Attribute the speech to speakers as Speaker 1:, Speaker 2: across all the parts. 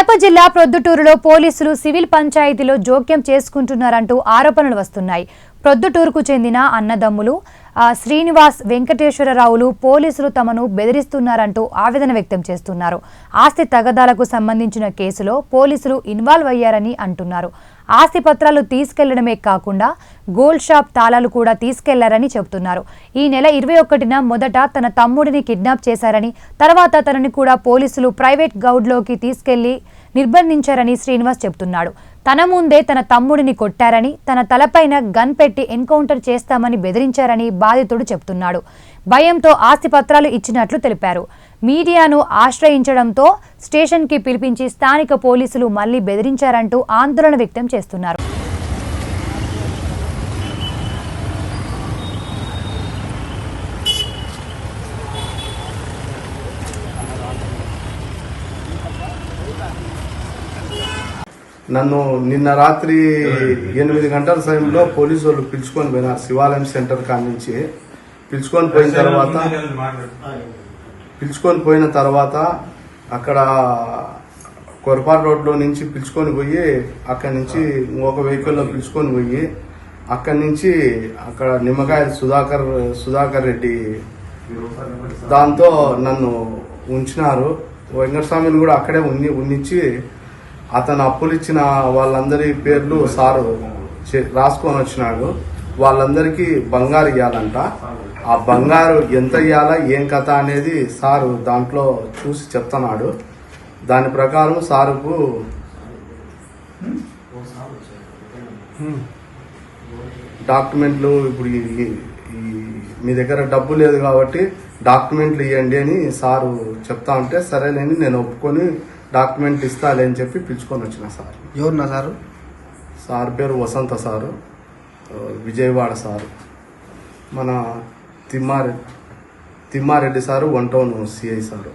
Speaker 1: కడప జిల్లా ప్రొద్దుటూరులో పోలీసులు సివిల్ పంచాయతీలో జోక్యం చేసుకుంటున్నారంటూ ఆరోపణలు వస్తున్నాయి. ప్రొద్దుటూరుకు చెందిన అన్నదమ్ములు శ్రీనివాస్ వెంకటేశ్వరరావులు పోలీసులు తమను బెదిరిస్తున్నారంటూ ఆవేదన వ్యక్తం చేస్తున్నారు. ఆస్తి తగదాలకు సంబంధించిన కేసులో పోలీసులు ఇన్వాల్వ్ అయ్యారని అంటున్నారు. ఆస్తి పత్రాలు తీసుకెళ్ళడమే కాకుండా గోల్డ్ షాప్ తాళాలు కూడా తీసుకెళ్ళారని చెబుతున్నారు. ఈ నెల ఇరవై ఒకటిన మొదట తన తమ్ముడిని కిడ్నాప్ చేశారని తర్వాత తనని కూడా పోలీసులు ప్రైవేట్ గౌడ్లోకి తీసుకెళ్ళి నిర్బంధించారని శ్రీనివాస్ చెబుతున్నాడు. తన ముందే తన తమ్ముడిని కొట్టారని తన తలపైన గన్ పెట్టి ఎన్కౌంటర్ చేస్తామని బెదిరించారని బాధితుడు చెబుతున్నాడు భయంతో ఆస్తి పత్రాలు ఇచ్చినట్లు తెలిపారు. మీడియాను ఆశ్రయించడంతో స్టేషన్కి పిలిపించి స్థానిక పోలీసులు మళ్ళీ బెదిరించారంటూ ఆందోళన వ్యక్తం చేస్తున్నారు.
Speaker 2: నన్ను నిన్న రాత్రి ఎనిమిది గంటల సమయంలో పోలీసు వాళ్ళు పిలుచుకొని పోయినారు శివాలయం సెంటర్ కాడ నుంచి. పిలుచుకొని పోయిన తర్వాత పిలుచుకొని పోయిన తర్వాత అక్కడ కొరపాటు రోడ్లో నుంచి పిలుచుకొని పోయి అక్కడి నుంచి ఇంకొక వెహికల్లో పిలుచుకొని పోయి అక్కడి నుంచి అక్కడ నిమ్మకాయ సుధాకర్ సుధాకర్ రెడ్డి దాంతో నన్ను ఉంచినారు. వెంకటస్వామిని కూడా అక్కడే ఉన్ని ఉన్నిచ్చి అతను అప్పులు ఇచ్చిన వాళ్ళందరి పేర్లు సారు చే- రాసుకొని వచ్చినాడు. వాళ్ళందరికీ బంగారు ఇవ్వాలంట ఆ బంగారు ఎంత ఇవ్వాలా ఏం కథ అనేది సారు దాంట్లో చూసి చెప్తున్నాడు. దాని ప్రకారం సారుకు డాక్యుమెంట్లు ఇప్పుడు ఈ- ఈ మీ దగ్గర డబ్బు లేదు కాబట్టి డాక్యుమెంట్లు ఇవ్వండి అని సారు చెప్తా ఉంటే సరేలేని నేను ఒప్పుకొని డాక్యుమెంట్లు ఇస్తాలే అని చెప్పి పిలుచుకొని వచ్చిన సార్.
Speaker 3: ఎవరున్నా సారు?
Speaker 2: సార్ పేరు వసంత సారు. విజయవాడ సారు. మన Thimmareddy Thimmareddy sir one town CI sir.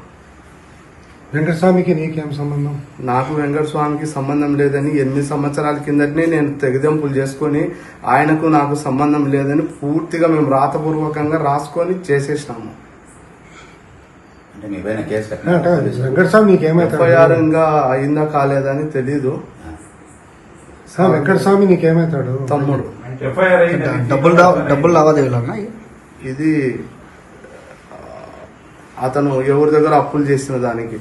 Speaker 4: వెంకటస్వామికి నీకేం సంబంధం?
Speaker 2: నాకు వెంకట స్వామికి సంబంధం లేదని ఎనిమిది సంవత్సరాల కిందటనే నేను తెగదెంపులు చేసుకొని ఆయనకు నాకు సంబంధం లేదని పూర్తిగా మేము రాతపూర్వకంగా రాసుకొని చేసేసినాము
Speaker 5: అంటే మీ పైన కేసు
Speaker 4: అంటే
Speaker 5: కట్టిన
Speaker 4: వెంకటస్వామి నీకేమైతాడు
Speaker 2: ఎఫ్ఐఆర్ ఇంకా అయిందా కాలేదని తెలీదు.
Speaker 4: ఆ, వెంకటస్వామి నీకేమైతాడు?
Speaker 2: తమ్ముడు.
Speaker 3: డబ్బులు డబ్బులు లావాదేవీలు అన్నా
Speaker 2: ఇది అతను ఎవరి దగ్గర అప్పులు చేసిన దానికి.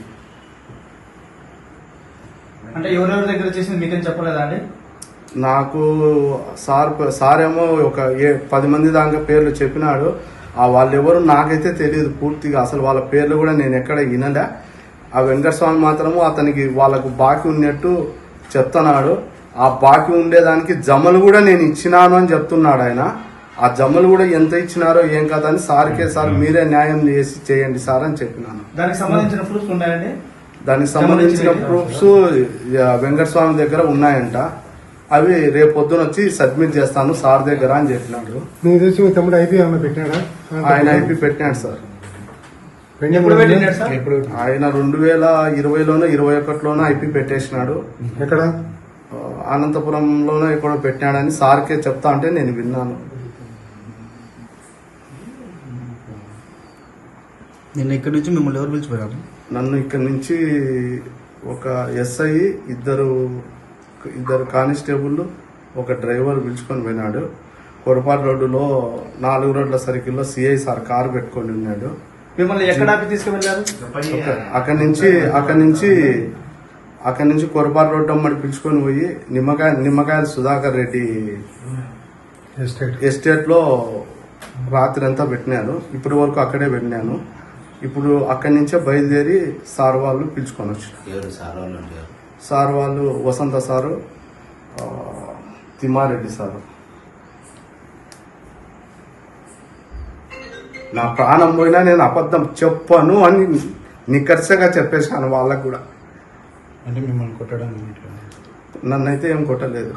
Speaker 6: అంటే ఎవరెవరి దగ్గర చేసింది మీకేం చెప్పలేదా అండి?
Speaker 2: నాకు సార్ సార్ ఏమో ఒక ఏ పది మంది దాకా పేర్లు చెప్పినాడు. వాళ్ళెవరు నాకైతే తెలియదు పూర్తిగా. అసలు వాళ్ళ పేర్లు కూడా నేను ఎక్కడ వినలే. ఆ వెంకటస్వామి మాత్రము అతనికి వాళ్ళకు బాకీ ఉన్నట్టు చెప్తున్నాడు. ఆ బాకీ ఉండేదానికి జమలు కూడా నేను ఇచ్చినాను అని చెప్తున్నాడు ఆయన. ఆ జమలు కూడా ఎంత ఇచ్చినారో ఏం కదా అని సార్కే సార్ మీరే న్యాయం చేసి చేయండి సార్ అని చెప్పినాను.
Speaker 6: దానికి సంబంధించిన ప్రూఫ్స్ ఉన్నాయండి?
Speaker 2: దానికి సంబంధించిన ప్రూఫ్స్ వెంకటస్వామి దగ్గర ఉన్నాయంట. అవి రేపు పొద్దున వచ్చి సబ్మిట్ చేస్తాను సార్ దగ్గర అని చెప్పినాడు.
Speaker 4: నీకు తెలిసి మీ తమ్ముడు ఐపీ ఏమైనా పెట్టాడా?
Speaker 2: ఆయన ఐపీ పెట్టినాడు సార్.
Speaker 6: ఎప్పుడు? పెట్టినాడు సార్?
Speaker 4: ఎప్పుడు?
Speaker 2: ఆయన రెండు వేల ఇరవైలోనో ఇరవై ఒకటిలోనో ఐపీ పెట్టేసినాడు.
Speaker 4: ఎక్కడ?
Speaker 2: ఆ, అనంతపురంలోనో ఎక్కడో పెట్టినాడని సార్కే చెప్తా అంటే నేను విన్నాను.
Speaker 3: నిన్న ఇక్కడి నుంచి మిమ్మల్ని ఎవరు పిలిచిపోయారు?
Speaker 2: నన్ను ఇక్కడి నుంచి ఒక ఎస్ఐ ఇద్దరు ఇద్దరు కానిస్టేబుల్ ఒక డ్రైవర్ పిలుచుకొని పోయినాడు. కొరపాటు రోడ్డులో నాలుగు రోడ్ల సర్కిల్లో సిఐ సార్ కారు పెట్టుకొని ఉన్నాడు.
Speaker 6: మిమ్మల్ని ఎక్కడాకి తీసుకువెళ్ళారు?
Speaker 2: అక్కడి నుంచి అక్కడి నుంచి అక్కడి నుంచి కొరపాటు రోడ్డు అమ్మడి పిలుచుకొని పోయి నిమ్మకాయ నిమ్మకాయల సుధాకర్ రెడ్డి
Speaker 4: ఎస్టేట్.
Speaker 2: ఎస్టేట్లో రాత్రి అంతా పెట్టినాను ఇప్పటి వరకు అక్కడే పెట్టినాను. ఇప్పుడు అక్కడి నుంచే బయలుదేరి సార్ వాళ్ళు పిలుచుకొని వచ్చారు.
Speaker 5: సార్ వాళ్ళు
Speaker 2: వసంత సారు తిమ్మారెడ్డి సారు. నా ప్రాణం పోయినా నేను అబద్ధం చెప్పను అని నికర్సగా చెప్పేశాను వాళ్ళకు కూడా.
Speaker 3: అంటే మిమ్మల్ని కొట్టడానికి
Speaker 2: నన్నైతే ఏం కొట్టలేదు.